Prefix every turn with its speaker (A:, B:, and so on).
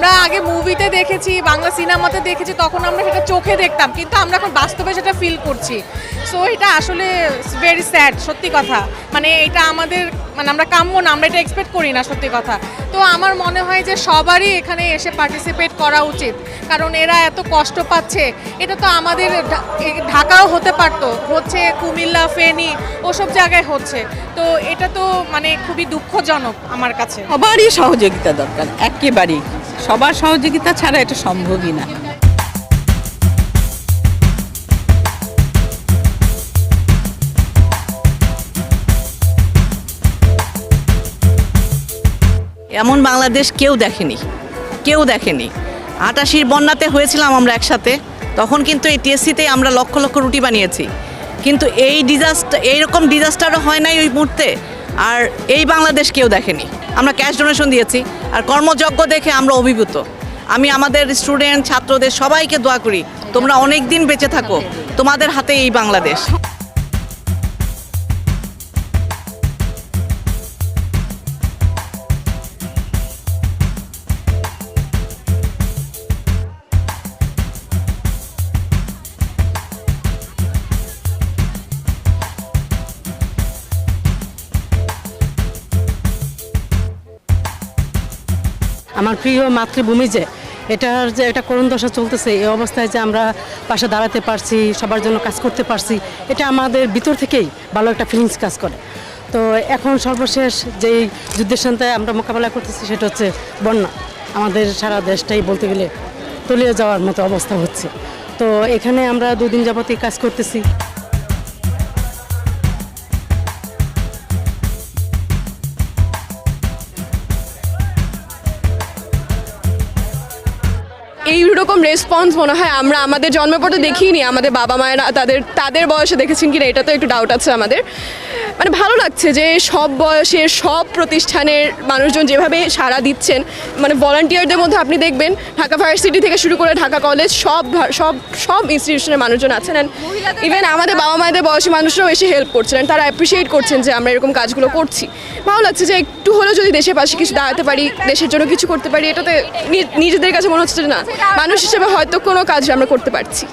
A: আমরা আগে মুভিতে দেখেছি, বাংলা সিনেমাতে দেখেছি, তখন আমরা সেটা চোখে দেখতাম। কিন্তু আমরা এখন বাস্তবে সেটা ফিল করছি। সো এটা আসলে ভেরি স্যাড সত্যি কথা। মানে এটা আমাদের মানে আমরা কাম্য না, আমরা এটা এক্সপেক্ট করি না, সত্যি কথা। তো আমার মনে হয় যে সবারই এখানে এসে পার্টিসিপেট করা উচিত। কারণ এরা এত কষ্ট পাচ্ছে। এটা তো আমাদের ঢাকাও হতে পারতো। হচ্ছে কুমিল্লা, ফেনী, ওসব জায়গায় হচ্ছে। তো এটা তো মানে খুবই দুঃখজনক আমার কাছে।
B: সবারই সহযোগিতা দরকার, একেবারেই। সবার সহযোগিতা ছাড়া এটা সম্ভবই না। এমন বাংলাদেশ কেউ দেখেনি কেউ দেখেনি। আটাশির বন্যাতে হয়েছিলাম আমরা একসাথে, তখন কিন্তু এই টিএসসিতে আমরা লক্ষ লক্ষ রুটি বানিয়েছি। কিন্তু এই ডিজাস্টার এইরকম ডিজাস্টারও হয় নাই ওই মুহূর্তে। আর এই বাংলাদেশ কেউ দেখেনি। আমরা ক্যাশ ডোনেশন দিয়েছি, আর কর্মযজ্ঞ দেখে আমরা অভিভূত। আমি আমাদের স্টুডেন্ট ছাত্রদের সবাইকে দোয়া করি, তোমরা অনেক দিন বেঁচে থাকো। তোমাদের হাতে এই বাংলাদেশ।
C: আমার প্রিয় মাতৃভূমি যে, এটার যে একটা করুণ দশা চলতেছে, এই অবস্থায় যে আমরা পাশে দাঁড়াতে পারছি, সবার জন্য কাজ করতে পারছি, এটা আমাদের ভিতর থেকেই ভালো একটা ফিলিংস কাজ করে। তো এখন সর্বশেষ যেই যুদ্ধের সাথে আমরা মোকাবেলা করতেছি, সেটা হচ্ছে বন্যা। আমাদের সারা দেশটাই বলতে গেলে তলিয়ে যাওয়ার মতো অবস্থা হচ্ছে। তো এখানে আমরা দুদিন যাবতীয় কাজ করতেছি।
D: এইরকম রেসপন্স মনে হয় আমরা, আমাদের জন্মের পর তো দেখিনি, আমাদের বাবা মায়েরা তাদের তাদের বয়সে দেখেছেন কিনা, এটা তো একটু ডাউট আছে আমাদের। মানে ভালো লাগছে যে সব বয়সের সব প্রতিষ্ঠানের মানুষজন যেভাবে সাড়া দিচ্ছেন মানে ভলান্টিয়ারদের মধ্যে আপনি দেখবেন ঢাকা ভার্সিটি থেকে শুরু করে ঢাকা কলেজ সব সব সব ইনস্টিটিউশনের মানুষজন আছেন অ্যান্ড ইভেন আমাদের বাবা মায়েদের বয়সী মানুষরাও এসে হেল্প করছেন তারা অ্যাপ্রিসিয়েট করছেন যে আমরা এরকম কাজগুলো করছি। ভালো লাগছে যে একটু হলেও যদি দেশের পাশে কিছু দাঁড়াতে পারি দেশের জন্য কিছু করতে পারি এটাতে নিজেদের কাছে মনে হচ্ছে যে না মানুষ হিসেবে হয়তো কোনো কাজ আমরা করতে পারছি।